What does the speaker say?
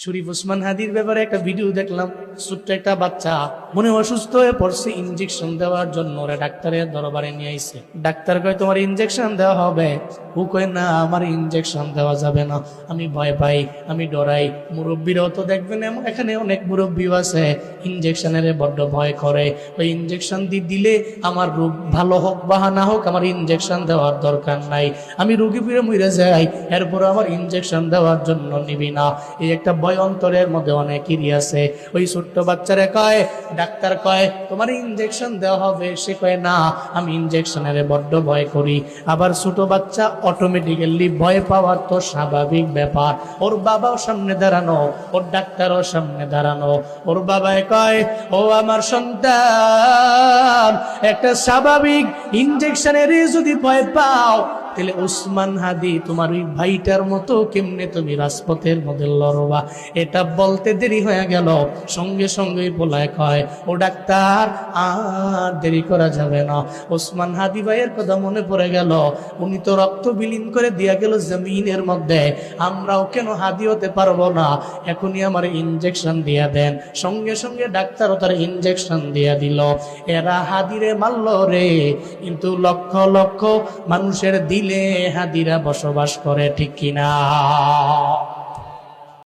শরীফ ওসমান হাদির ব্যাপারে একটা ভিডিও দেখলাম। ছোট্ট একটা বাচ্চা, মনে অসুস্থ হয়ে পড়ছে ইঞ্জেকশন দেওয়ার জন্য ওরা ডাক্তারের দরবারে নিয়ে আইছে। ডাক্তার কয়, তোমার ইঞ্জেকশন দেওয়া হবে? ও কয়, না, আমার ইঞ্জেকশন দেওয়া যাবে না। আমি ভয় পাই, আমি ডরাই। মুরব্বীরাও তো দেখবেন এমন, এখানে অনেক মুরব্বীও আছে ইঞ্জেকশনের বড্ড ভয় করে। ওই ইঞ্জেকশন দিয়ে দিলে আমার রোগ ভালো হোক বা না হোক, আমার ইঞ্জেকশন দেওয়ার দরকার নাই। আমি রুগী ফিরে মরে যাই এরপর আমার ইঞ্জেকশন দেওয়ার জন্য নিবি না। এই একটা ভয় অন্তরের মধ্যে অনেকেরই আছে। ওই ছোট্ট বাচ্চারে কয়, ডাক্তার কয়, তোমার ইঞ্জেকশন দেওয়া হবে? সে কয়, না, আমি ইঞ্জেকশনের বড্ড ভয় করি। আবার ছোট বাচ্চা অটোমেটিক্যালি ভয় পাওয়ার তো স্বাভাবিক ব্যাপার। ওর বাবাও সামনে দাঁড়ানো, ওর ডাক্তারও সামনে দাঁড়ানো। ওর বাবায় কয়, ও আমার সন্তান, একটা স্বাভাবিক ইঞ্জেকশনের যদি ভয় পাও তাহলে উসমান হাদি তোমার ওই ভাইটার মতো কেমনে তুমি রাজপথের মধ্যে লড়বা? এটা বলতে দেরি হয়ে গেল। সঙ্গে সঙ্গে বলায় কয় ও ডাক্তার, আর দেরি করা যাবে না। ওসমান হাদি ভাইয়ের কথা মনে পড়ে গেল। উনি তো রক্ত বিলীন করে দিয়া গেল জমিনের মধ্যে। আমরাও কেন হাদি হতে পারব না? এখনই আমার ইঞ্জেকশন দিয়া দেন। সঙ্গে সঙ্গে ডাক্তারও তার ইঞ্জেকশন দিয়া দিল। এরা হাদিরে মারল রে। কিন্তু লক্ষ লক্ষ মানুষের দিলে হাদিরা বসবাস করে ঠিক কিনা?